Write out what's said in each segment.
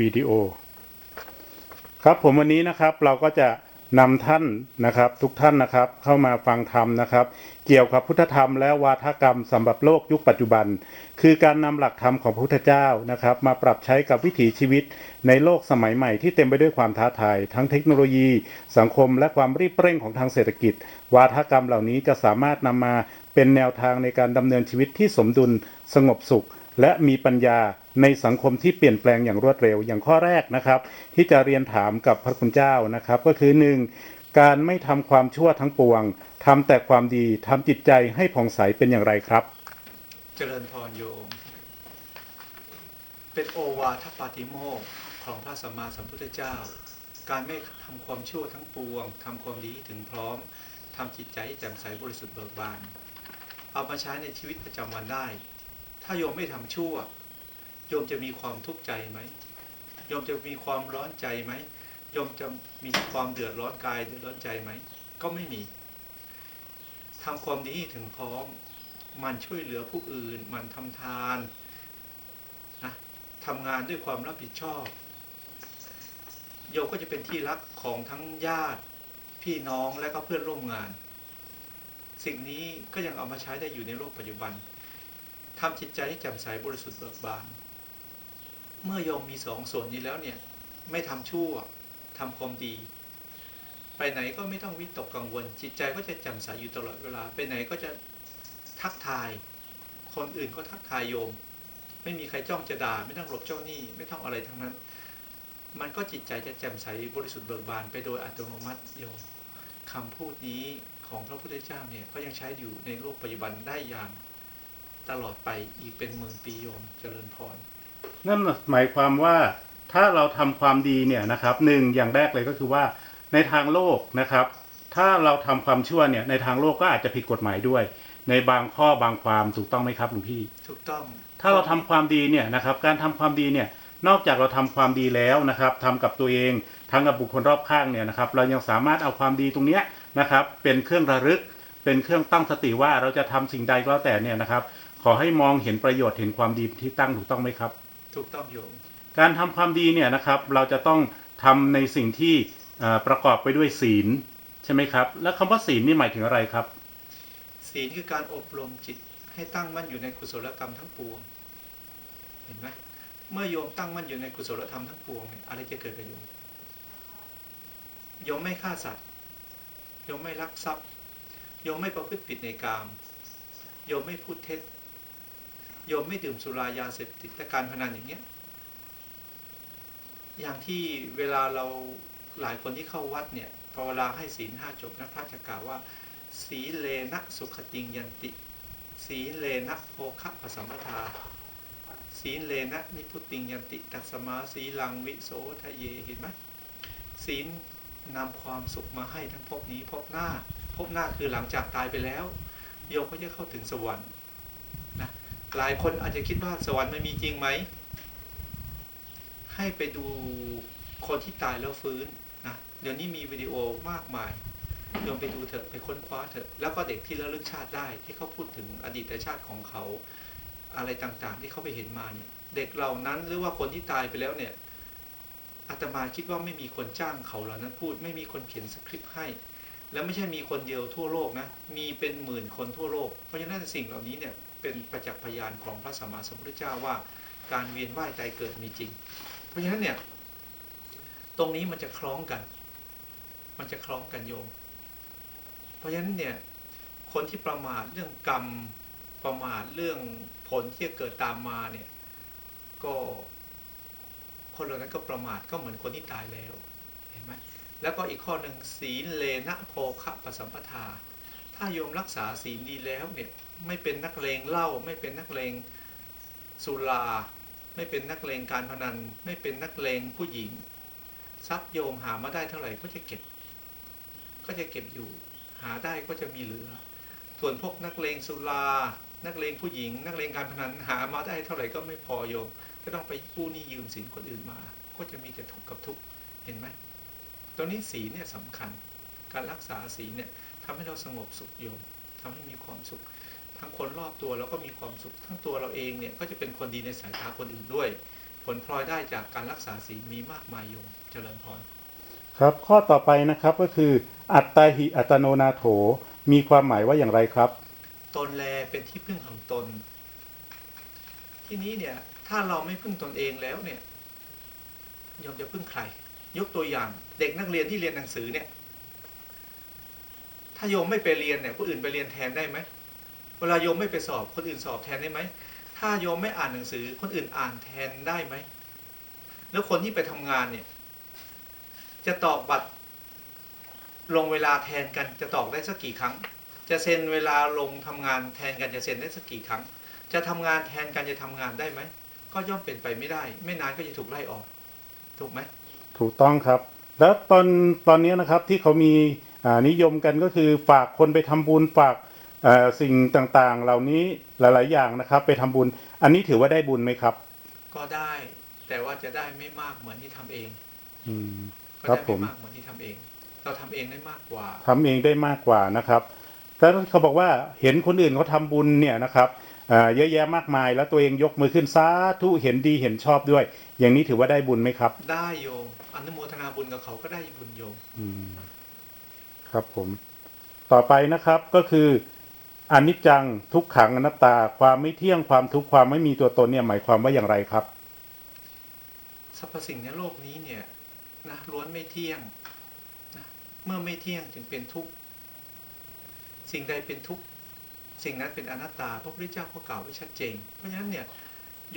วิดีโอ ครับผมวันนี้นะครับเราก็จะนำท่านนะครับทุกท่านนะครับเข้ามาฟังธรรมนะครับ เกี่ยวกับพุทธธรรมและวาทกรรมสำหรับโลกยุคปัจจุบัน คือการนำหลักธรรมของพระพุทธเจ้านะครับ มาปรับใช้กับวิถีชีวิตในโลกสมัยใหม่ที่เต็มไปด้วยความท้าทายทั้งเทคโนโลยี สังคมและความรีบเร่งของทางเศรษฐกิจ วาทกรรมเหล่านี้จะสามารถนำมาเป็นแนวทางในการดำเนินชีวิตที่สมดุล สงบสุข และมีปัญญา ในสังคมที่เปลี่ยนแปลงอย่างรวดเร็วอย่างข้อแรกนะครับ ที่จะเรียนถามกับพระคุณเจ้านะครับ ก็คือหนึ่งการไม่ทำความชั่วทั้งปวงทำแต่ความดีทำจิตใจให้ผ่องใสเป็นอย่างไรครับ เจริญพรโยม เป็นโอวาทปาติโมกของพระสัมมาสัมพุทธเจ้า การไม่ทำความชั่วทั้งปวงทำความดีถึงพร้อมทำจิตใจให้แจ่มใสบริสุทธิ์เบิกบาน เอามาใช้ในชีวิตประจำวันได้ ถ้าโยมไม่ทำชั่ว โยมจะมีความทุกข์ใจไหมโยมจะมีความร้อนใจไหมโยมจะมีความเดือดร้อนกายเดือดร้อนใจไหมก็ไม่มีทำความนี้ถึงพร้อม มันช่วยเหลือผู้อื่น มันทำทานนะทำงานด้วยความรับผิดชอบโยมก็จะเป็นที่รักของทั้งญาติพี่น้องและก็เพื่อนร่วมงาน สิ่งนี้ก็ยังเอามาใช้ได้อยู่ในโลกปัจจุบันทำจิตใจให้แจ่มใสบริสุทธิ์เบิกบาน เมื่อโยมมีสองส่วนนี้แล้วเนี่ยไม่ทำชั่วทำความดี ไปไหนก็ไม่ต้องวิตกกังวล จิตใจก็จะแจ่มใสอยู่ตลอดเวลา ไปไหนก็จะทักทาย คนอื่นก็ทักทายโยม ไม่มีใครจ้องจะด่า ไม่ต้องหลบเจ้าหนี้ ไม่ต้องอะไรทั้งนั้น มันก็จิตใจจะแจ่มใสบริสุทธิ์เบิกบานไปโดยอัตโนมัติโยมคำพูดนี้ของพระพุทธเจ้าเนี่ยก็ยังใช้อยู่ในโลกปัจจุบันได้อย่างตลอดไปอีกเป็นหมื่นปีโยมเจริญพร นั่นหมายความว่าถ้าเราทำความดีเนี่ยนะครับหนึ่งอย่างแรกเลยก็คือว่าในทางโลกนะครับ ถ้าเราทำความชั่วเนี่ยในทางโลกก็อาจจะผิดกฎหมายด้วย ในบางข้อบางความถูกต้องไหมครับหลวงพี่ ถูกต้อง ถ้าเราทำความดีเนี่ยนะครับ การทำความดีเนี่ยนอกจากเราทำความดีแล้วนะครับทำกับตัวเองทั้งกับบุคคลรอบข้างเนี่ยนะครับ เรายังสามารถเอาความดีตรงเนี้ยนะครับ เป็นเครื่องระลึก เป็นเครื่องตั้งสติว่าเราจะทำสิ่งใดก็แล้วแต่เนี่ยนะครับ ขอให้มองเห็นประโยชน์เห็นความดีที่ตั้งถูกต้องไหมครับ ถูกต้องโยมการทำความดีเนี่ยนะครับ เราจะต้องทำในสิ่งที่เอ่อประกอบไปด้วยศีลใช่ไหมครับ แล้วคำว่าศีลนี่หมายถึงอะไรครับ ศีลคือการอบรมจิตให้ตั้งมั่นอยู่ในกุศลกรรมทั้งปวง เห็นไหมเมื่อโยมตั้งมั่นอยู่ในกุศลธรรมทั้งปวงเนี่ยอะไรจะเกิดกับโยมโยมไม่ฆ่าสัตว์โยมไม่ลักทรัพย์โยมไม่ประพฤติผิดในกามโยมไม่พูดเท็จ โยมไม่ดื่มสุรายาเสพติดและการพนันอย่างเนี้ย อย่างที่เวลาเราหลายคนที่เข้าวัดเนี่ยพอเวลาให้ศีลห้าจบนะพระจะกล่าวว่า สีเลนะสุขติงยันติ สีเลนะโภคะปสัมปทา สีเลนะนิพุติงยันติตัสมาสีลังวิโสทะเยเห็นไหมศีลนำความสุขมาให้ทั้งภพนี้ภพหน้าภพหน้าคือหลังจากตายไปแล้ว โยมก็จะเข้าถึงสวรรค์ หลายคนอาจจะคิดว่าสวรรค์มันมีจริงไหม ให้ไปดูคนที่ตายแล้วฟื้นนะเดี๋ยวนี้มีวิดีโอมากมายโยมไปดูเถอะไปค้นคว้าเถอะ แล้วก็เด็กที่ระลึกชาติได้ที่เขาพูดถึงอดีตชาติของเขาอะไรต่างๆ ที่เขาไปเห็นมาเนี่ยเด็กเหล่านั้นหรือว่าคนที่ตายไปแล้วเนี่ยอาตมาคิดว่าไม่มีคนจ้างเขาเหล่านั้นพูด ไม่มีคนเขียนสคริปต์ให้ แล้วไม่ใช่มีคนเดียวทั่วโลกนะมีเป็นหมื่นคนทั่วโลก เพราะฉะนั้นสิ่งเหล่านี้เนี่ย เป็นประจักษ์พยานของพระสัมมาสัมพุทธเจ้าว่า การเวียนว่ายใจเกิดมีจริง เพราะฉะนั้นเนี่ยตรงนี้มันจะคล้องกัน มันจะคล้องกันโยม เพราะฉะนั้นเนี่ยคนที่ประมาทเรื่องกรรมประมาทเรื่องผลที่จะเกิดตามมาเนี่ยก็คนเหล่านั้นก็ประมาทก็เหมือนคนที่ตายแล้วเห็นไหมแล้วก็อีกข้อหนึ่งศีลเลนะโภคะปสัมปทา ถ้าโยมรักษาศีลดีแล้วเนี่ย ไม่เป็นนักเลงเหล้าไม่เป็นนักเลงสุรา ไม่เป็นนักเลงการพนัน ไม่เป็นนักเลงผู้หญิง ทรัพย์โยมหามาได้เท่าไหร่ก็จะเก็บ ก็จะเก็บอยู่ หาได้ก็จะมีเหลือ ส่วนพวกนักเลงสุรา นักเลงผู้หญิง นักเลงการพนันหามาได้เท่าไหร่ก็ไม่พอโยม ก็ต้องไปกู้หนี้ยืมสินคนอื่นมา ก็จะมีแต่ทุกข์กับทุกข์เห็นไหมตรงนี้ศีลเนี่ยสำคัญ การรักษาศีลเนี่ยทำให้เราสงบสุขโยมทำให้มีความสุข ทั้งคนรอบตัวเราก็มีความสุข ทั้งตัวเราเองเนี่ยก็จะเป็นคนดีในสายตาคนอื่นด้วย ผลพลอยได้จากการรักษาศีลมีมากมายโยมเจริญพรครับ ข้อต่อไปนะครับก็คือ อัตตาหิอัตโนนาโถ มีความหมายว่าอย่างไรครับ ตนแลเป็นที่พึ่งของตน ที่นี้เนี่ยถ้าเราไม่พึ่งตนเองแล้วเนี่ยโยมจะพึ่งใคร ยกตัวอย่างเด็กนักเรียนที่เรียนหนังสือเนี่ย ถ้าโยมไม่ไปเรียนเนี่ยผู้อื่นไปเรียนแทนได้ไหม เวลาโยมไม่ไปสอบคนอื่นสอบแทนได้ไหม ถ้าโยมไม่อ่านหนังสือ คนอื่นอ่านแทนได้ไหม แล้วคนที่ไปทำงานเนี่ย จะตอกบัตรลงเวลาแทนกันจะตอกได้สักกี่ครั้ง จะเซ็นเวลาลงทำงานแทนกันจะเซ็นได้สักกี่ครั้ง จะทำงานแทนกันจะทำงานได้ไหม ก็ย่อมเป็นไปไม่ได้ ไม่นานก็จะถูกไล่ออก ถูกไหม ถูกต้องครับ แล้วตอนตอนนี้นะครับที่เขามีนิยมกันก็คือฝากคนไปทำบุญฝาก สิ่งต่างๆ เหล่านี้หลาย ๆ อย่างนะครับ ไปทำบุญ อันนี้ถือว่าได้บุญไหมครับ ก็ได้แต่ว่าจะได้ไม่มากเหมือนที่ทำเอง อืมก็ครับได้ผไม่มมากเหมือนที่ทำเอง เราทำเองได้มากกว่าทำเองได้มากกว่านะครับแล้วเขาบอกว่าเห็นคนอื่นเขาทำบุญเนี่ยนะครับอ่าเยอะแยะมากมายแล้วตัวเองยกมือขึ้นสาธุเห็นดีเห็นชอบด้วย อย่างนี้ถือว่าได้บุญไหมครับ ได้โยมอนุโมทนาบุญกับเขาก็ได้บุญโยมอืมครับผม ต่อไปนะครับก็คือ อนิจจังทุกขังอนัตตา ความไม่เที่ยงความทุกข์ความไม่มีตัวตนเนี่ยหมายความว่าอย่างไรครับสรรพสิ่งในโลกนี้เนี่ยนะล้วนไม่เที่ยงนะเมื่อไม่เที่ยงจึงเป็นทุกข์สิ่งใดเป็นทุกข์สิ่งนั้นเป็นอนัตตาพระพุทธเจ้าก็กล่าวไว้ชัดเจน เพราะฉะนั้นเนี่ย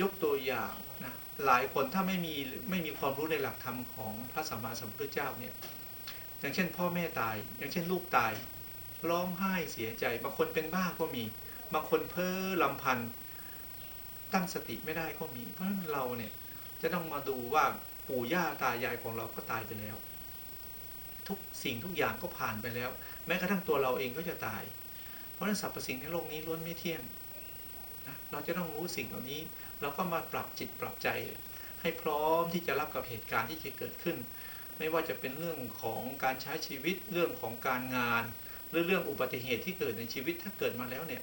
ยกตัวอย่างนะหลายคนถ้าไม่มีไม่มีความรู้ในหลักธรรมของพระสัมมาสัมพุทธเจ้าเนี่ยอย่างเช่น พ่อแม่ตาย อย่างเช่น ลูกตาย ร้องไห้เสียใจ บางคนเป็นบ้าก็มี บางคนเพ้อลำพัน ตั้งสติไม่ได้ก็มี เพราะฉะนั้นเราเนี่ยจะต้องมาดูว่าปู่ย่าตายายของเราก็ตายไปแล้ว ทุกสิ่งทุกอย่างก็ผ่านไปแล้ว แม้กระทั่งตัวเราเองก็จะตาย เพราะฉะนั้นสรรพสิ่งในโลกนี้ล้วนไม่เที่ยงนะเราจะต้องรู้สิ่งเหล่านี้ เราก็มาปรับจิตปรับใจ ให้พร้อมที่จะรับกับเหตุการณ์ที่จะเกิดขึ้น ไม่ว่าจะเป็นเรื่องของการใช้ชีวิตเรื่องของการงาน หรือเรื่องอุบัติเหตุที่เกิดในชีวิตถ้าเกิดมาแล้วเนี่ย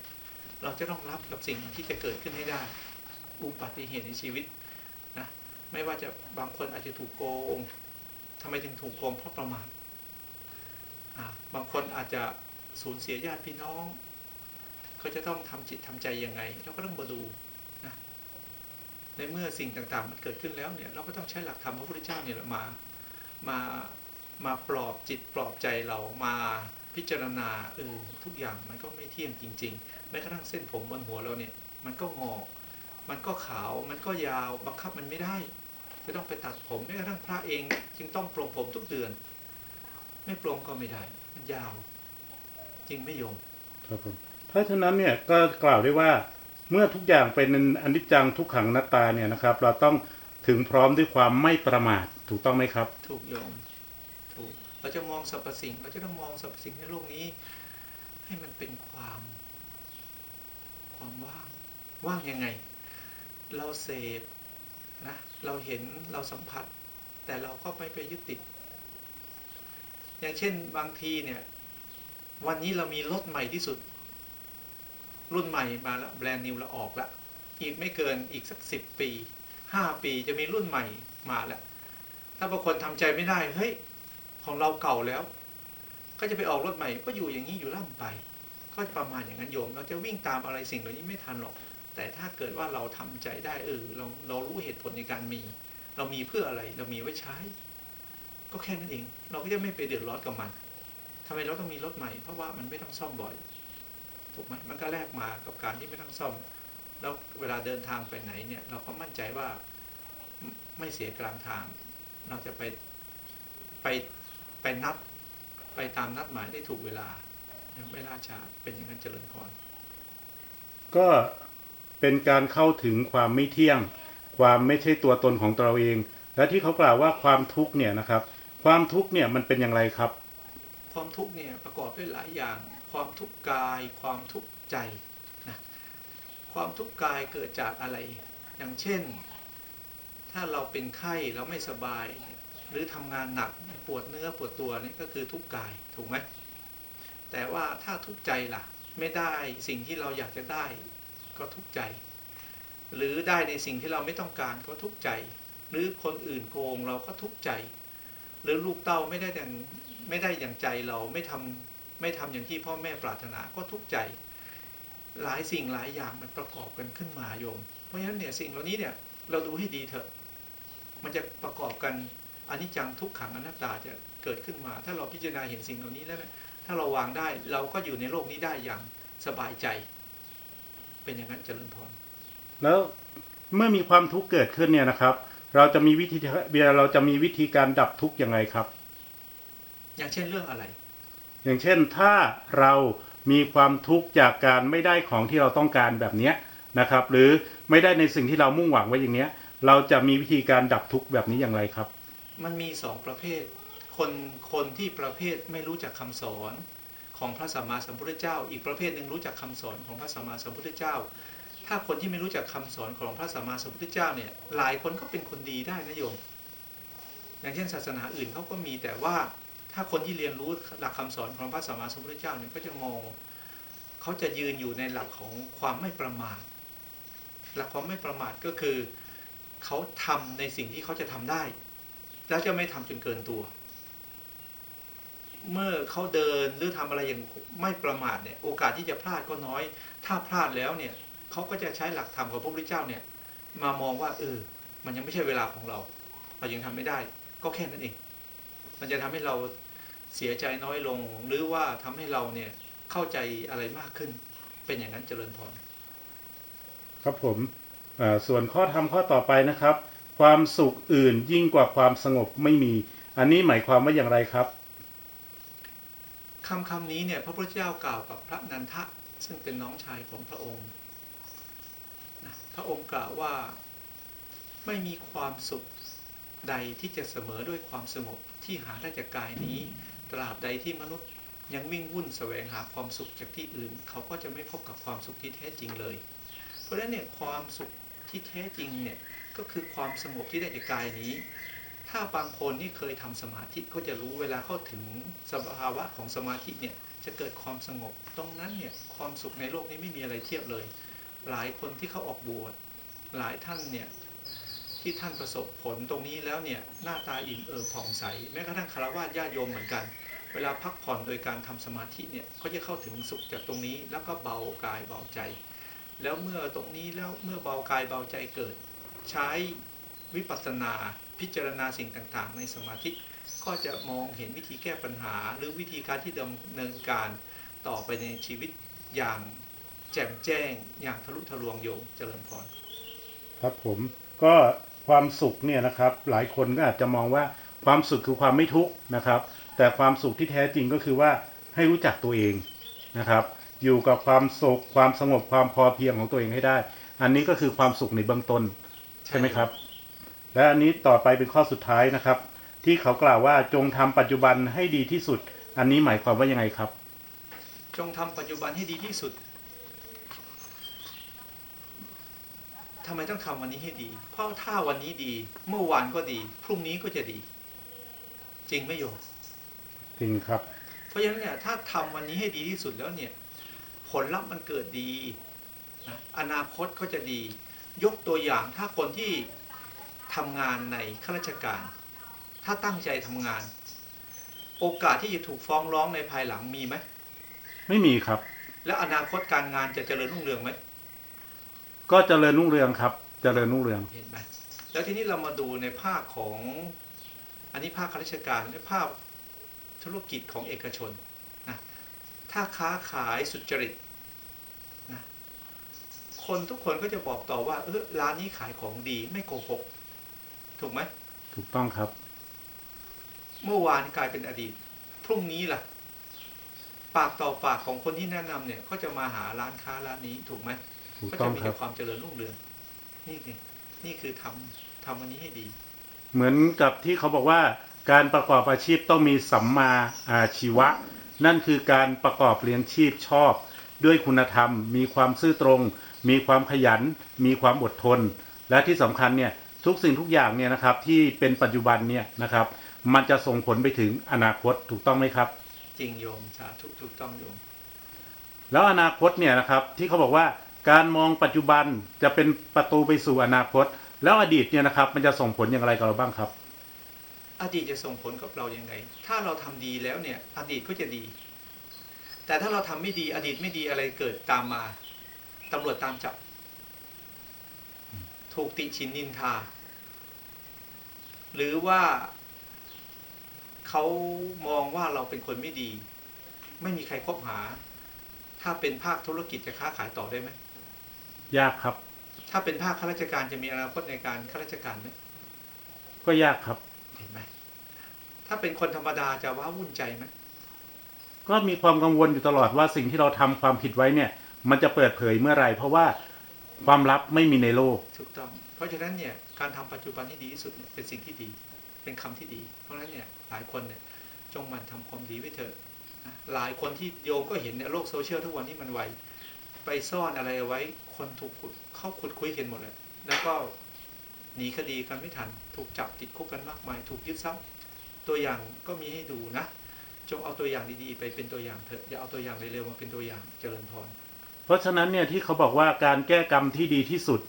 เราจะต้องรับกับสิ่งที่จะเกิดขึ้นให้ได้ อุบัติเหตุในชีวิตนะไม่ว่าจะบางคนอาจจะถูกโกงทำไมถึงถูกโกงเพราะประมาทบางคนอาจจะสูญเสียญาติพี่น้องเขาจะต้องทำจิตทำใจยังไง เราก็ต้องมาดูนะในเมื่อสิ่งต่างๆ มันเกิดขึ้นแล้วเนี่ย เราก็ต้องใช้หลักธรรมพระพุทธเจ้าเนี่ยมามามาปลอบจิตปลอบใจเรามา พิจารณาเออทุกอย่างมันก็ไม่เที่ยงจริงๆแม้กระทั่งเส้นผมบนหัวเราเนี่ย มันก็งอก มันก็ขาว มันก็ยาวบังคับมันไม่ได้ จะต้องไปตัดผมแม้กระทั่งพระเองจึงต้องปลงผมทุกเดือน ไม่ปลงก็ไม่ได้ มันยาว จริงไม่โยมครับผมถ้าฉะนั้นเนี่ยก็กล่าวได้ว่าเมื่อทุกอย่างเป็นอนิจจังทุกขังอนัตตาเนี่ยนะครับ เราต้องถึงพร้อมด้วยความไม่ประมาทถูกต้องไหมครับ ถูกโยมถูก เราจะมองสรรพสิ่ง เราจะต้องมองสรรพสิ่งในโลกนี้ ให้มันเป็นความ ความว่าง ว่างยังไง เราเสพนะ เราเห็น เราสัมผัส แต่เราก็ไปไปยึดติด อย่างเช่นบางทีเนี่ย วันนี้เรามีรถใหม่ที่สุด รุ่นใหม่มาแล้วแบรนด์นิวเราออกล้วอีกไม่เกินอีกสักสิบปีห้าปีจะมีรุ่นใหม่มาแล้ว ถ้าบางคนทำใจไม่ได้ เฮ้ย ของเราเก่าแล้ว ก็จะไปออกรถใหม่ ก็อยู่อย่างนี้อยู่ล่ำไป ก็ประมาณอย่างนั้นโยม เราจะวิ่งตามอะไรสิ่งเหล่านี้ไม่ทันหรอก แต่ถ้าเกิดว่าเราทำใจได้เออเราเรารู้เหตุผลในการมี เรามีเพื่ออะไรเรามีไว้ใช้ ก็แค่นั้นเอง เราก็จะไม่ไปเดือดร้อนกับมันทำไมเราต้องมีรถใหม่เพราะว่ามันไม่ต้องซ่อมบ่อย ถูกไหมมันก็แลกมากับการที่ไม่ต้องซ่อม แล้วเวลาเดินทางไปไหนเนี่ย เราก็มั่นใจว่าไม่เสียกลางทาง เราจะไปไป ไปนัดไปตามนัดหมายได้ถูกเวลายังไม่ล่าช้าเป็นอย่างนั้นเจริญพรก็เป็นการเข้าถึงความไม่เที่ยง ความไม่ใช่ตัวตนของตัวเราเอง และที่เขากล่าวว่าความทุกข์เนี่ยนะครับ ความทุกข์เนี่ยมันเป็นอย่างไรครับ ความทุกข์เนี่ยประกอบด้วยหลายอย่าง ความทุกข์กาย ความทุกข์ใจนะความทุกข์กายเกิดจากอะไร อย่างเช่น ถ้าเราเป็นไข้เราไม่สบายห รือทำงานหนักปวดเนื้อปวดตัวนี่ก็คือทุกข์กายถูกไหมแต่ว่าถ้าทุกข์ใจล่ะ ไม่ได้สิ่งที่เราอยากจะได้ก็ทุกข์ใจ หรือได้ในสิ่งที่เราไม่ต้องการก็ทุกข์ใจ หรือคนอื่นโกงเราก็ทุกข์ใจ หรือลูกเต้าไม่ได้อย่างไม่ได้อย่างใจเราไม่ทำไม่ทำอย่างที่พ่อแม่ปรารถนาก็ทุกข์ใจ หลายสิ่งหลายอย่างมันประกอบกันขึ้นมาโยม เพราะฉะนั้นเนี่ยสิ่งเหล่านี้เนี่ยเราดูให้ดีเถอะ มันจะประกอบกัน อนิจจังทุกขังอนัตตาจะเกิดขึ้นมา ถ้าเราพิจารณาเห็นสิ่งเหล่านี้แล้วเนี่ยถ้าเราวางได้เราก็อยู่ในโลกนี้ได้อย่างสบายใจ เป็นอย่างนั้นเจริญพรแล้วเมื่อมีความทุกข์เกิดขึ้นเนี่ยนะครับ เราจะมีวิธีเราจะมีวิธีการดับทุกข์ยังไงครับ อย่างเช่นเรื่องอะไร อย่างเช่นถ้าเรามีความทุกข์จากการไม่ได้ของที่เราต้องการแบบเนี้ยนะครับ หรือไม่ได้ในสิ่งที่เรามุ่งหวังไว้อย่างเนี้ย เราจะมีวิธีการดับทุกข์แบบนี้อย่างไรครับ มันมีสองประเภท คนคนที่ประเภทไม่รู้จักคำสอนของพระสัมมาสัมพุทธเจ้า อีกประเภทหนึ่งรู้จักคำสอนของพระสัมมาสัมพุทธเจ้า ถ้าคนที่ไม่รู้จักคำสอนของพระสัมมาสัมพุทธเจ้าเนี่ยหลายคนก็เป็นคนดีได้นะโยม อย่างเช่นศาสนาอื่นเขาก็มีแต่ว่าถ้าคนที่เรียนรู้หลักคำสอนของพระสัมมาสัมพุทธเจ้าเนี่ยก็จะมองเขาจะยืนอยู่ในหลักของความไม่ประมาทหลักความไม่ประมาทก็คือเขาทำในสิ่งที่เขาจะทำได้ แล้วจะไม่ทำจนเกินตัว เมื่อเขาเดินหรือทำอะไรอย่างไม่ประมาทเนี่ย โอกาสที่จะพลาดก็น้อย ถ้าพลาดแล้วเนี่ยเขาก็จะใช้หลักธรรมของพระพุทธเจ้าเนี่ย มามองว่า เออ มันยังไม่ใช่เวลาของเราเรายังทำไม่ได้ ก็แค่นั้นเอง มันจะทำให้เราเสียใจน้อยลง หรือว่าทำให้เราเนี่ยเข้าใจอะไรมากขึ้น เป็นอย่างนั้นเจริญพรครับผมส่วนข้อธรรมข้อต่อไปนะครับ ความสุขอื่นยิ่งกว่าความสงบไม่มี อันนี้หมายความว่าอย่างไรครับคำคำนี้เนี่ยพระพุทธเจ้ากล่าวกับพระนันทะซึ่งเป็นน้องชายของพระองค์นะพระองค์กล่าวว่าไม่มีความสุขใดที่จะเสมอด้วยความสงบที่หาได้จากกายนี้ ตราบใดที่มนุษย์ยังวิ่งวุ่นแสวงหาความสุขจากที่อื่น เขาก็จะไม่พบกับความสุขที่แท้จริงเลย เพราะฉะนั้นเนี่ยความสุขที่แท้จริงเนี่ย ก็คือความสงบที่ได้จากกายนี้ ถ้าบางคนที่เคยทำสมาธิก็จะรู้เวลาเข้าถึงสภาวะของสมาธิเนี่ยจะเกิดความสงบ ตรงนั้นเนี่ยความสุขในโลกนี้ไม่มีอะไรเทียบเลย หลายคนที่เขาออกบวชหลายท่านเนี่ยที่ท่านประสบผลตรงนี้แล้วเนี่ยหน้าตาอิ่มเอิบผ่องใสแม้กระทั่งคารวะญาติโยมเหมือนกัน เวลาพักผ่อนโดยการทำสมาธิเนี่ยเขาจะเข้าถึงสุขจากตรงนี้แล้วก็เบากายเบาใจ แล้วเมื่อตรงนี้แล้วเมื่อเบากายเบาใจเกิด ใช้วิปัสสนาพิจารณาสิ่งต่างๆ ในสมาธิก็จะมองเห็นวิธีแก้ปัญหา หรือวิธีการที่ดำเนินการต่อไปในชีวิตอย่างแจ่มแจ้งอย่างทะลุทะลวงโยมเจริญพรครับผมก็ความสุขเนี่ยนะครับ หลายคนก็อาจจะมองว่าความสุขคือความไม่ทุกข์นะครับ แต่ความสุขที่แท้จริงก็คือว่าให้รู้จักตัวเองนะครับ อยู่กับความสุขความสงบความพอเพียงของตัวเองให้ได้ อันนี้ก็คือความสุขในเบื้องต้น ใช่ไหมครับ และอันนี้ต่อไปเป็นข้อสุดท้ายนะครับ ที่เขากล่าวว่าจงทำปัจจุบันให้ดีที่สุด อันนี้หมายความว่ายังไงครับ จงทำปัจจุบันให้ดีที่สุดทำไมต้องทำวันนี้ให้ดี เพราะถ้าวันนี้ดี เมื่อวานก็ดี พรุ่งนี้ก็จะดี จริงไหมโยมจริงครับ เพราะฉะนั้นเนี่ยถ้าทำวันนี้ให้ดีที่สุดแล้วเนี่ย ผลลัพธ์มันเกิดดีนะอนาคตก็จะดี ยกตัวอย่างถ้าคนที่ทำงานในข้าราชการ ถ้าตั้งใจทำงาน โอกาสที่จะถูกฟ้องร้องในภายหลังมีไหมไม่มีครับ แล้วอนาคตการงานจะเจริญรุ่งเรืองไหมก็เจริญรุ่งเรืองครับ เจริญรุ่งเรืองเห็นไหมแล้วทีนี้เรามาดูในภาคของ อันนี้ภาคข้าราชการและภาคธุรกิจของเอกชนนะถ้าค้าขายสุจริตนะ คนทุกคนก็จะบอกต่อว่า เออร้านนี้ขายของดีไม่โกหก ถูกไหมถูกต้องครับ เมื่อวานกลายเป็นอดีต พรุ่งนี้ล่ะ ปากต่อปากของคนที่แนะนำเนี่ย ก็จะมาหาร้านค้าร้านนี้ถูกไหมถูกก็ต้จะองมีครัแต่บความเจริญรุ่งเรืองนี่คือนี่คือทำทำวันนี้ให้ดี เหมือนกับที่เขาบอกว่าการประกอบอาชีพต้องมีสัมมาอาชีวะ นั่นคือการประกอบเลี้ยงชีพชอบ ด้วยคุณธรรม มีความซื่อตรง มีความขยัน มีความอดทน และที่สำคัญเนี่ยทุกสิ่งทุกอย่างเนี่ยนะครับที่เป็นปัจจุบันเนี่ยนะครับมันจะส่งผลไปถึงอนาคตถูกต้องไหมครับ จริงโยมสาธุถูกต้องโยม แล้วอนาคตเนี่ยนะครับที่เขาบอกว่าการมองปัจจุบันจะเป็นประตูไปสู่อนาคต แล้วอดีตเนี่ยนะครับมันจะส่งผลอย่างไรกับเราบ้างครับ อดีตจะส่งผลกับเรายังไง ถ้าเราทำดีแล้วเนี่ยอดีตก็จะดี แต่ถ้าเราทำไม่ดีอดีตไม่ดีอะไรเกิดตามมา ตำรวจตามจับ ถูกติชินนินทา หรือว่าเขามองว่าเราเป็นคนไม่ดี ไม่มีใครคบหา ถ้าเป็นภาคธุรกิจจะค้าขายต่อได้ไหมยากครับ ถ้าเป็นภาคข้าราชการจะมีอนาคตในการข้าราชการไหมก็ยากครับเห็นไหมถ้าเป็นคนธรรมดาจะว้าวุ่นใจไหมก็มีความกังวลอยู่ตลอดว่าสิ่งที่เราทำความผิดไว้เนี่ย มันจะเปิดเผยเมื่อไหร่เพราะว่าความลับไม่มีในโลก ถูกต้อง เพราะฉะนั้นเนี่ยการทำปัจจุบันให้ดีที่สุดเนี่ยเป็นสิ่งที่ดี เป็นคำที่ดี เพราะฉะนั้นเนี่ยหลายคนเนี่ยจงมันทำความดีไว้เถอะหลายคนที่โยมก็เห็นเนี่ยโลกโซเชียลทุกวันนี้มันไวไปซ่อนอะไรไว้คนถูกเข้าขุดคุยเห็นหมดเลยแล้วก็หนีคดีกันไม่ทัน ถูกจับติดคุกกันมากมาย ถูกยึดทรัพย์ตัวอย่างก็มีให้ดูนะ จงเอาตัวอย่างดีๆ ไปเป็นตัวอย่างเถอะอย่าเอาตัวอย่างเร็วๆมาเป็นตัวอย่างเจริญพร เพราะฉะนั้นเนี่ยที่เขาบอกว่าการแก้กรรมที่ดีที่สุด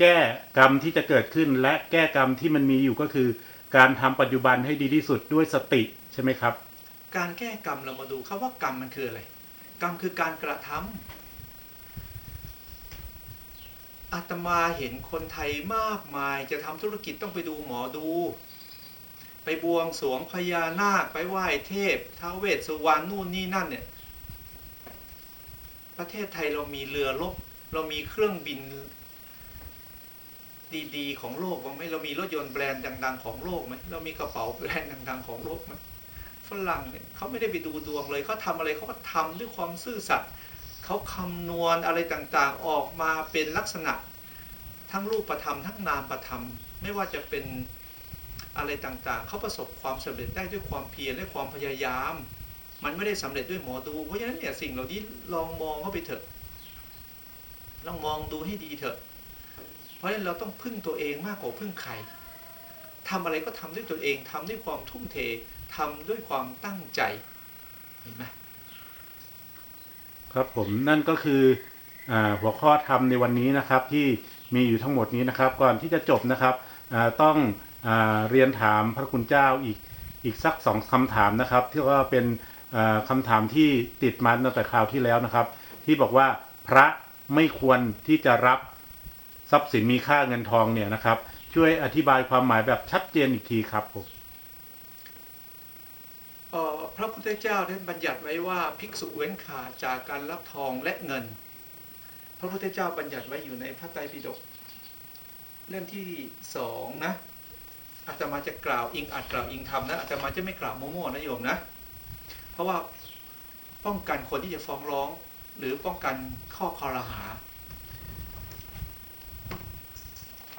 แก้กรรมที่จะเกิดขึ้น และแก้กรรมที่มันมีอยู่ก็คือ การทำปัจจุบันให้ดีที่สุดด้วยสติใช่ไหมครับ การแก้กรรมเรามาดูครับว่ากรรมมันคืออะไร กรรมคือการกระทำอาตมาเห็นคนไทยมากมายจะทำธุรกิจต้องไปดูหมอดู ไปบวงสรวงพญานาคไปไหว้เทพท้าวเวสสุวรรณนู่นนี่นั่นเนี่ย ประเทศไทยเรามีเรือรบเรามีเครื่องบินดีๆ ของโลกบ้างไหมเรามีรถยนต์แบรนด์ดัง ๆ ของโลกไหมเรามีกระเป๋าแบรนด์ดัง ๆ ของโลกไหมฝรั่งเนี่ยเขาไม่ได้ไปดูดวงเลยเขาทำอะไรเขาก็ทำด้วยความซื่อสัตย์เขาคำนวณอะไรต่างๆออกมาเป็นลักษณะ ทั้งรูปธรรมทั้งนามธรรม ไม่ว่าจะเป็นอะไรต่างๆ เขาประสบความสำเร็จได้ด้วยความเพียรและความพยายาม มันไม่ได้สำเร็จด้วยหมอดู เพราะฉะนั้นเนี่ยสิ่งเหล่านี้ลองมองเข้าไปเถอะลองมองดูให้ดีเถอะ เพราะฉะนั้นเราต้องพึ่งตัวเองมากกว่าพึ่งใครทำอะไรก็ทำด้วยตัวเองทำด้วยความทุ่มเททำด้วยความตั้งใจเห็นไหมครับผมนั่นก็คืออหัวข้อธรรมในวันนี้นะครับที่มีอยู่ทั้งหมดนี้นะครับ ก่อนที่จะจบนะครับต้องอเรียนถามพระคุณเจ้าอีกอีกสักสองคำถามนะครับ ที่ว่าเป็น คำถามที่ติดมาตั้งแต่คราวที่แล้วนะครับ ที่บอกว่าพระไม่ควรที่จะรับทรัพย์สินมีค่าเงินทองเนี่ยนะครับ ช่วยอธิบายความหมายแบบชัดเจนอีกทีครับผมพระพุทธเจ้าได้บัญญัติไว้ว่าภิกษุเว้นขาดจากการรับทองและเงิน พระพุทธเจ้าบัญญัติไว้อยู่ในพระไตรปิฎกเล่มที่สองนะอาตมาจะกล่าวอิงอัดกล่าวอิงธรรมนะอาตมาจะไม่กล่าวโมั่นะโยมนะ ราะว่าป้องกันคนที่จะฟ้องร้อง หรือป้องกันข้อคอรหา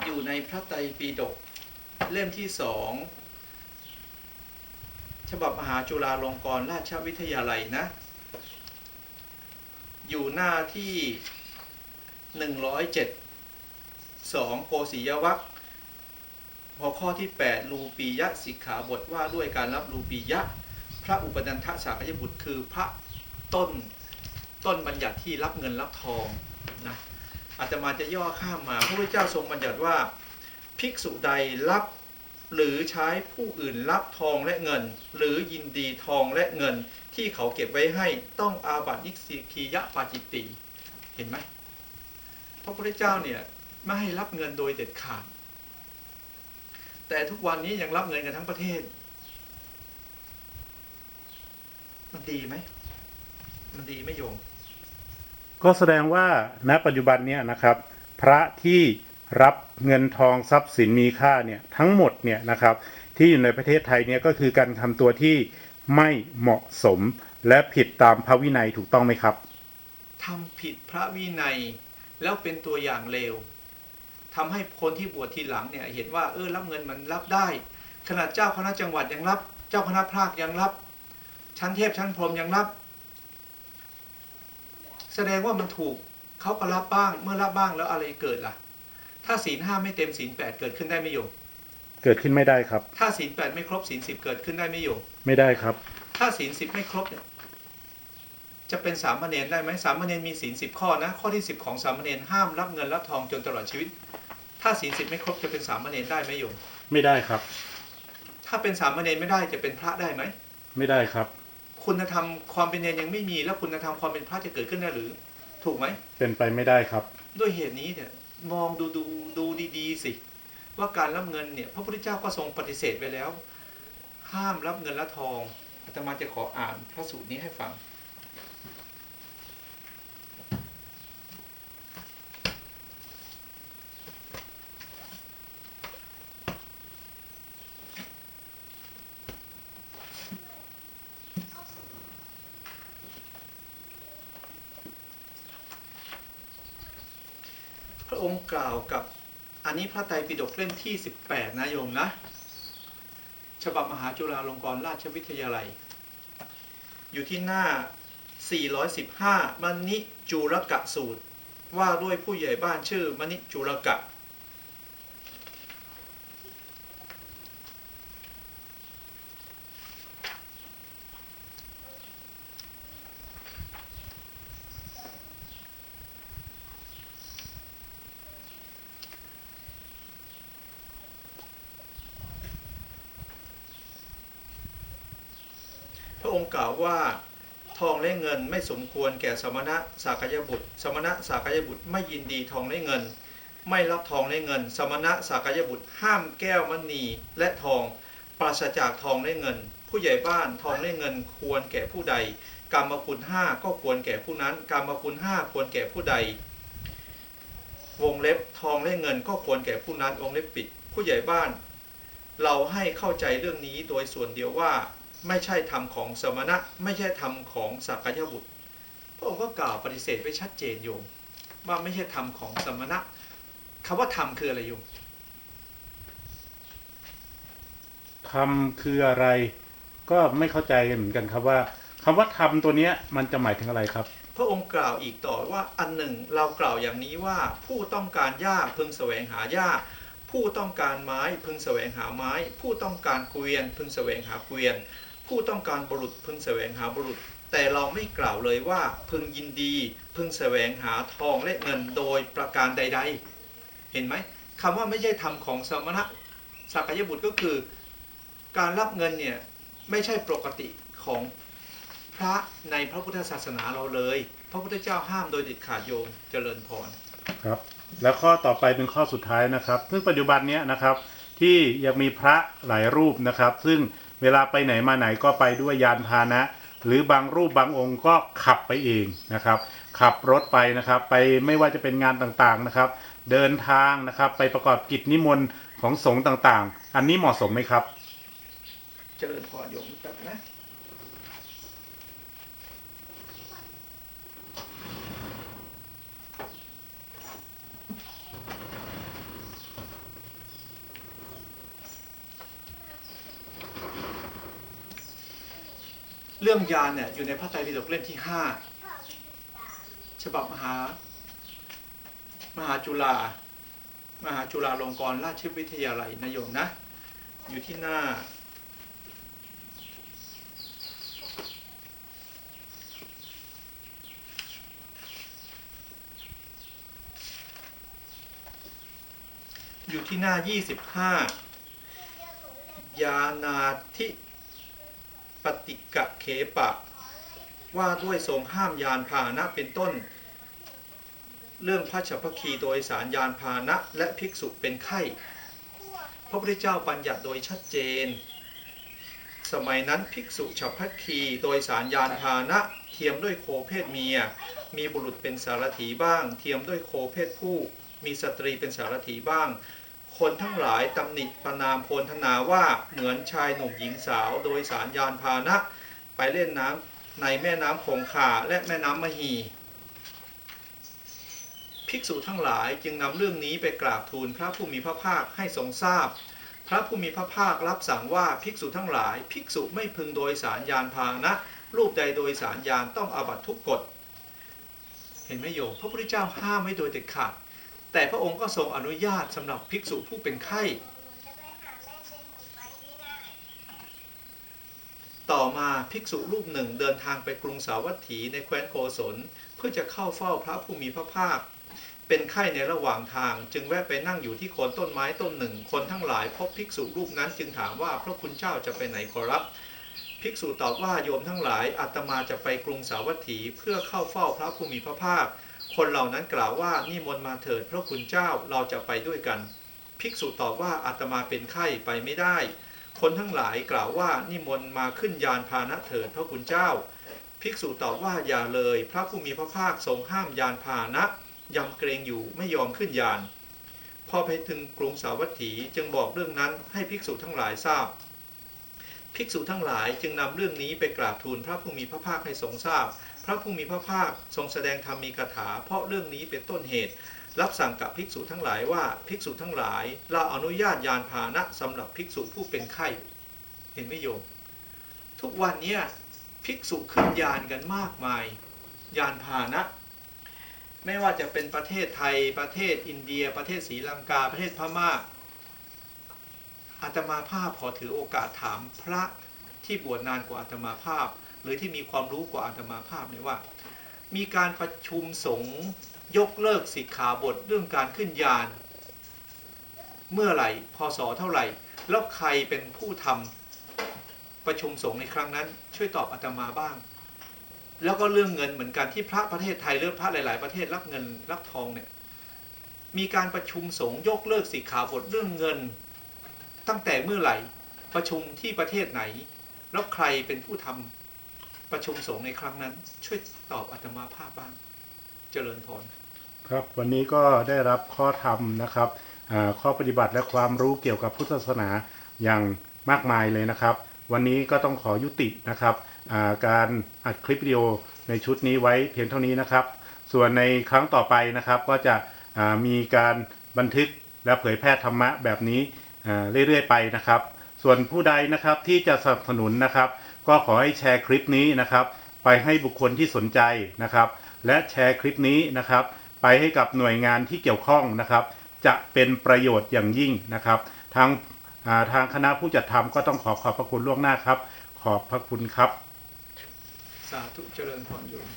อยู่ในพระไตรปิฎกเล่มที่สองฉบับมหาจุฬาลงกรณราชวิทยาลัยนะ อยู่หน้าที่หนึ่งร้อยเจ็ดสองโกศิยวัคหัวข้อที่ 8 รูปียะสิกขาบทว่าด้วยการรับรูปียะ พระอุปนันทสากยบุตร คือพระต้นต้นบัญญัติที่รับเงินรับทองนะอาตมาจะย่อข้ามมาพระพุทธเจ้าทรงบัญญัติว่าภิกษุใดรับหรือใช้ผู้อื่นรับทองและเงิน หรือยินดีทองและเงินที่เขาเก็บไว้ให้ต้องอาบัติยิกซีคียะปาจิตติเห็นไหมพระพุทธเจ้าเนี่ยไม่ให้รับเงินโดยเด็ดขาด แต่ทุกวันนี้ยังรับเงินกันทั้งประเทศ มันดีไหม มันดีไหมโยม ก็แสดงว่าณปัจจุบันเนี่ยนะครับ พระที่รับเงินทองทรัพย์สินมีค่าเนี่ยทั้งหมดเนี่ยนะครับที่อยู่ในประเทศไทยเนี่ยก็คือการทำตัวที่ไม่เหมาะสมและผิดตามพระวินัยถูกต้องไหมครับทำผิดพระวินัยแล้วเป็นตัวอย่างเลวทำให้คนที่บวชทีหลังเนี่ยเห็นว่าเออรับเงินมันรับได้ ขนาดเจ้าคณะจังหวัดยังรับ เจ้าคณะภาคยังรับ ชั้นเทพชั้นพรหมยังรับ แสดงว่ามันถูกเขาก็รับบ้าง เมื่อรับบ้างแล้วอะไรเกิดล่ะ ถ้าศีลห้าไม่เต็มศีลแปดเกิดขึ้นได้ไหมโยมเกิดขึ้นไม่ได้ครับ ถ้าศีลแปดไม่ครบศีลสิบเกิดขึ้นได้ไหมโยมไม่ได้ครับ ถ้าศีลสิบไม่ครบเนี่ยจะเป็นสามเณรได้ไหมสามเณรมีศีลสิบข้อนะ ข้อที่สิบของสามเณรห้ามรับเงินรับทองจนตลอดชีวิต ถ้าศีลสิบไม่ครบจะเป็นสามเณรได้ไหมโยมไม่ได้ครับ ถ้าเป็นสามเณรไม่ได้จะเป็นพระได้ไหมไม่ได้ครับ คุณธรรมความเป็นเนรยังไม่มีแล้วคุณธรรมความเป็นพระจะเกิดขึ้นได้หรือ ถูกไหมเป็นไปไม่ได้ครับ ด้วยเหตุนี้เนี่ยมองดูดูดูดีๆสิ ว่าการรับเงินเนี่ยพระพุทธเจ้าก็ทรงปฏิเสธไปแล้ว ห้ามรับเงินและทองอาตมาจะขออ่านพระสูตรนี้ให้ฟัง องค์กล่าวกับอันนี้พระไตรปิฎกเล่มที่ 18 นะโยมนะ ฉบับมหาจุฬาลงกรณราชวิทยาลัย อยู่ที่หน้า 415 มณิจุรกะสูตร ว่าด้วยผู้ใหญ่บ้านชื่อมณิจุรกะองค์กล่าวว่าทองและเงิ นไม่สมควรแก่สมณะสากยบุตร สมณะสากยบุตรไม่ยินดีทองและเงิน ไม่รับทองและเงิน สมณะสากยบุตร ห้ามแก้วมณีและทอง ปราศจากทองและเงิน ผู้ใหญ่บ้านทองและเงินควรแก่ผู้ใด กรรมคุณห้าก็ควรแก่ผู้นั้น กรรมคุณห้าควรแก่ผู้ใด วงเล็บทองและเงินก็ควรแก่ผู้นั้นวงเล็บปิด ผู้ใหญ่บ้าน เราให้เข้าใจเรื่องนี้โดยส่วนเดียวว่า ไม่ใช่ธรรมของสมณะ ไม่ใช่ธรรมของสักยบุตร พระองค์ก็กล่าวปฏิเสธไว้ชัดเจนโยม ว่าไม่ใช่ธรรมของสมณะคำว่าธรรมคืออะไรโยมธรรมคืออะไร ก็ไม่เข้าใจเหมือนกันครับว่าคำว่าธรรมตัวเนี้ยมันจะหมายถึงอะไรครับ พระองค์กล่าวอีกต่อว่าอันหนึ่งเรากล่าวอย่างนี้ว่าผู้ต้องการหญ้าพึงแสวงหาหญ้าผู้ต้องการไม้พึงแสวงหาไม้ ผู้ต้องการเกวียนพึงแสวงหาเกวียน ผู้ต้องการบุรุษพึงแสวงหาบุรุษ แต่เราไม่กล่าวเลยว่าพึงยินดี พึงแสวงหาทองและเงินโดยประการใด ๆ เห็นไหมคำว่าไม่ใช่ธรรมของสมณะสักยบุตรก็คือ การรับเงินเนี่ยไม่ใช่ปกติของพระในพระพุทธศาสนาเราเลย พระพุทธเจ้าห้ามโดยเด็ดขาดโยมเจริญพรครับ แล้วข้อต่อไปเป็นข้อสุดท้ายนะครับ ซึ่งปัจจุบันเนี้ยนะครับที่ยังมีพระหลายรูปนะครับ ซึ่ง เวลาไปไหนมาไหนก็ไปด้วยยานพาหนะ หรือบางรูปบางองค์ก็ขับไปเองนะครับ ขับรถไปนะครับ ไปไม่ว่าจะเป็นงานต่างๆนะครับ เดินทางนะครับ ไปประกอบกิจนิมนต์ของสงฆ์ต่างๆ อันนี้เหมาะสมไหมครับ เจริญพรโยมแป๊บนะ เรื่องยานเนี่ยอยู่ในพระไตรปิฎกเล่มที่ห้าฉบับมหามหาจุฬามหาจุฬาลงกรณราชวิทยาลัยนะโยมนะ อยู่ที่หน้า อยู่ที่หน้า 25 ยานาทิ ปฏิกะเขปะ ว่าด้วยทรงห้ามยานพาหนะเป็นต้น เรื่องพระฉัพพคีโดยสารยานพาหนะและภิกษุเป็นไข้ พระพุทธเจ้าบัญญัติโดยชัดเจน สมัยนั้นภิกษุฉัพพคีโดยสารยานพาหนะเทียมด้วยโคเพศเมีย มีบุรุษเป็นสารถีบ้าง เทียมด้วยโคเพศผู้ มีสตรีเป็นสารถีบ้าง คนทั้งหลายตำหนิประนามโพลธนาว่าเหมือนชายหนุ่มหญิงสาวโดยสารยานพาหนะ ไปเล่นน้ำในแม่น้ำคงคาและแม่น้ำมหีภิกษุทั้งหลายจึงนำเรื่องนี้ไปกราบทูลพระผู้มีพระภาคให้ทรงทราบพระผู้มีพระภาครับสั่งว่าภิกษุทั้งหลาย ภิกษุไม่พึงโดยสารยานพาหนะ รูปใดโดยสารยานต้องอาบัตทุกกฎเห็นไหมโยมพระพุทธเจ้าห้ามไว้โดยเด็ดขาด แต่พระองค์ก็ทรงอนุญาตสำหรับภิกษุผู้เป็นไข้ต่อต่อมาภิกษุรูปหนึ่งเดินทางไปกรุงสาวัตถีในแคว้นโกศล เพื่อจะเข้าเฝ้าพระผู้มีพระภาค เป็นไข้ในระหว่างทาง จึงแวะไปนั่งอยู่ที่โคนต้นไม้ต้นหนึ่ง คนทั้งหลายพบภิกษุรูปนั้นจึงถามว่าพระคุณเจ้าจะไปไหนขอรับภิกษุตอบว่าโยมทั้งหลายอาตมาจะไปกรุงสาวัตถีเพื่อเข้าเฝ้าพระผู้มีพระภาค คนเหล่านั้นกล่าวว่านิมนต์มาเถิดพระคุณเจ้าเราจะไปด้วยกัน ภิกษุตอบว่าอาตมาเป็นไข้ไปไม่ได้ คนทั้งหลายกล่าวว่านิมนต์มาขึ้นยานพาหนะเถิดพระคุณเจ้า ภิกษุตอบว่าอย่าเลย พระผู้มีพระภาคทรงห้ามยานพาหนะยำเกรงอยู่ไม่ยอมขึ้นยาน พอไปถึงกรุงสาวัตถีจึงบอกเรื่องนั้นให้ภิกษุทั้งหลายทราบ ภิกษุทั้งหลายจึงนำเรื่องนี้ไปกราบทูลพระผู้มีพระภาคให้ทรงทราบ พระผู้มีพระภาคทรงแสดงธรรมีกถา เพราะเรื่องนี้เป็นต้นเหตุ รับสั่งกับภิกษุทั้งหลายว่าภิกษุทั้งหลาย เราอนุญาตยานพาหนะสำหรับภิกษุผู้เป็นไข้ เห็นไหมโยม ทุกวันเนี้ยภิกษุขึ้นยานกันมากมาย ยานพาหนะ ไม่ว่าจะเป็นประเทศไทยประเทศอินเดีย ประเทศศรีลังกา ประเทศพม่าอาตมาภาพขอถือโอกาสถามพระที่บวชนานกว่าอาตมาภาพ หรือที่มีความรู้กว่าอาตมาภาพเนี่ยว่า มีการประชุมสงฆ์ยกเลิกสิกขาบทเรื่องการขึ้นยาน เมื่อไหร่พศเท่าไหร่ แล้วใครเป็นผู้ทำประชุมสงฆ์ในครั้งนั้น ช่วยตอบอาตมาบ้าง แล้วก็เรื่องเงินเหมือนกันที่พระประเทศไทยหรือพระหลาย ๆ ประเทศรับเงินรับทองเนี่ยมีการประชุมสงฆ์ยกเลิกสิกขาบทเรื่องเงิน ตั้งแต่เมื่อไหร่ประชุมที่ประเทศไหน แล้วใครเป็นผู้ทำ ประชุมสงฆ์ในครั้งนั้น ช่วยตอบอาตมาภาพบ้าง เจริญพรครับวันนี้ก็ได้รับข้อธรรมนะครับข้อปฏิบัติและความรู้เกี่ยวกับพุทธศาสนาอย่างมากมายเลยนะครับ วันนี้ก็ต้องขอยุตินะครับการอัดคลิปวิดีโอในชุดนี้ไว้เพียงเท่านี้นะครับ ส่วนในครั้งต่อไปนะครับก็จะมีการบันทึกและเผยแพร่ธรรมะแบบนี้เรื่อยๆไปนะครับ ส่วนผู้ใดนะครับที่จะสนับสนุนนะครับ ก็ขอให้แชร์คลิปนี้นะครับ ไปให้บุคคลที่สนใจนะครับ และแชร์คลิปนี้นะครับ ไปให้กับหน่วยงานที่เกี่ยวข้องนะครับ จะเป็นประโยชน์อย่างยิ่งนะครับ ทางาทางคณะผู้จัดทำก็ต้องขอขอบพระคุณล่วงหน้าครับ ขอบพระคุณครับ สาธุเจริญพรโยม